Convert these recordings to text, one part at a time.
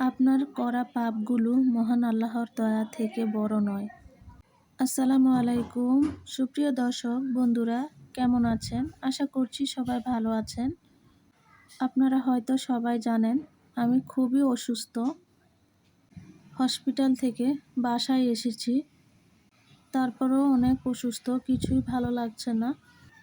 আপনার করা পাপগুলো মহান আল্লাহর দয়া থেকে বড় নয়। আসসালামু আলাইকুম। সুপ্রিয় দর্শক, বন্ধুরা, কেমন আছেন? আশা করছি সবাই ভালো আছেন। আপনারা হয়তো সবাই জানেন, আমি খুবই অসুস্থ। হসপিটাল থেকে বাসায় এসেছি। তারপরেও অনেক অসুস্থ, কিছুই ভালো লাগছে না।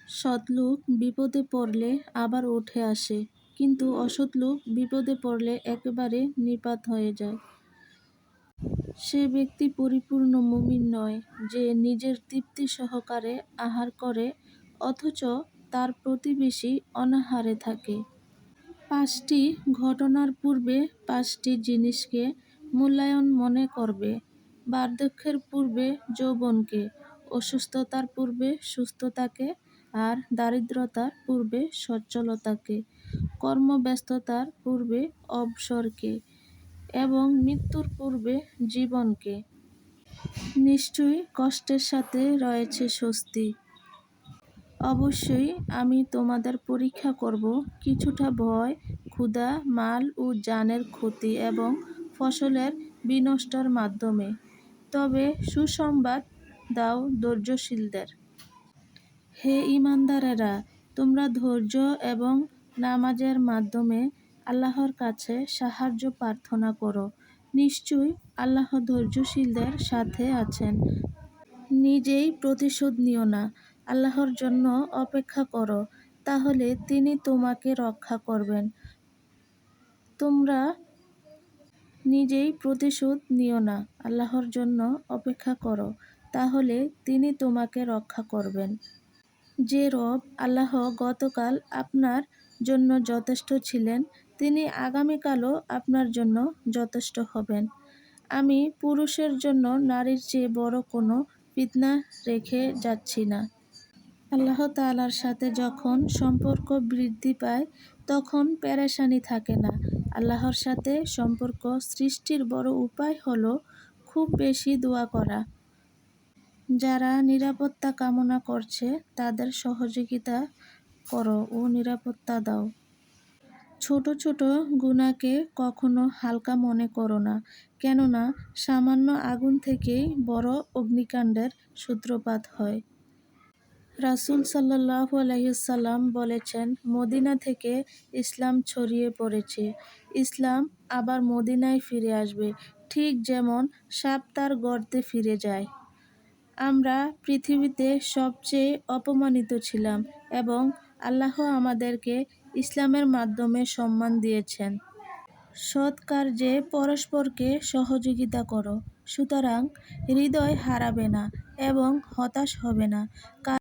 সৎলোক বিপদে পড়লে আবার উঠে আসে। কিন্তু অসৎ লোক বিপদে পড়লে একেবারে নিপাত হয়ে যায়। সে ব্যক্তি পরিপূর্ণ মুমিন নয়, যে নিজের তৃপ্তি সহকারে আহার করে, অথচ তার প্রতিবেশী অনাহারে থাকে। পাঁচটি ঘটনার পূর্বে পাঁচটি জিনিসকে মূল্যায়ন মনে করবে। বার্ধক্যের পূর্বে যৌবনকে, অসুস্থতার পূর্বে সুস্থতাকে আর দারিদ্রতার পূর্বে সচ্ছলতাকে, কর্মব্যস্ততার পূর্বে অবসরকে এবং মৃত্যুর পূর্বে জীবনকে। নিশ্চয়ই কষ্টের সাথে রয়েছে স্বস্তি। অবশ্যই আমি তোমাদের পরীক্ষা করব কিছুটা ভয়, ক্ষুধা, মাল ও জানের ক্ষতি এবং ফসলের বিনষ্টর মাধ্যমে। তবে সুসংবাদ দাও ধৈর্যশীলদের। হে ইমানদারেরা তোমরা ধৈর্য এবং নামাজের মাধ্যমে আল্লাহর কাছে সাহায্য প্রার্থনা করো। নিশ্চয়ই আল্লাহ ধৈর্যশীলদের সাথে আছেন। নিজেই প্রতিশোধ নিও না, আল্লাহর জন্য অপেক্ষা করো, তাহলে তিনি তোমাকে রক্ষা করবেন। তোমরা নিজেই প্রতিশোধ নিও না, আল্লাহর জন্য অপেক্ষা করো, তাহলে তিনি তোমাকে রক্ষা করবেন। যে রব আল্লাহ গতকাল আপনার জন্য যথেষ্ট ছিলেন, তিনি আগামীকালও আপনার জন্য যথেষ্ট হবেন। আমি পুরুষের জন্য নারীর চেয়ে বড় কোনো ফিতনা রেখে যাচ্ছি না। আল্লাহ তালার সাথে যখন সম্পর্ক বৃদ্ধি পায়, তখন পেরেশানি থাকে না। আল্লাহর সাথে সম্পর্ক সৃষ্টির বড় উপায় হলো খুব বেশি দোয়া করা। যারা নিরাপত্তা কামনা করছে, তাদের সহযোগিতা করো ও নিরাপত্তা দাও। ছোট ছোট গুণাকে কখনো হালকা মনে করো না, কেননা সামান্য আগুন থেকেই বড় অগ্নিকাণ্ডের সূত্রপাত হয়। রাসুল সাল্লাহ আলহিসাল্লাম বলেছেন, মদিনা থেকে ইসলাম ছড়িয়ে পড়েছে। ইসলাম আবার মদিনায় ফিরে আসবে, ঠিক যেমন সাপ তার গর্তে ফিরে যায়। আমরা পৃথিবীতে সবচেয়ে অপমানিত ছিলাম এবং আল্লাহ আমাদেরকে ইসলামের মাধ্যমে সম্মান দিয়েছেন। সৎ কার্যে পরস্পরকে সহযোগিতা করো, সুতরাং হৃদয় হারাবে না এবং হতাশ হবে না।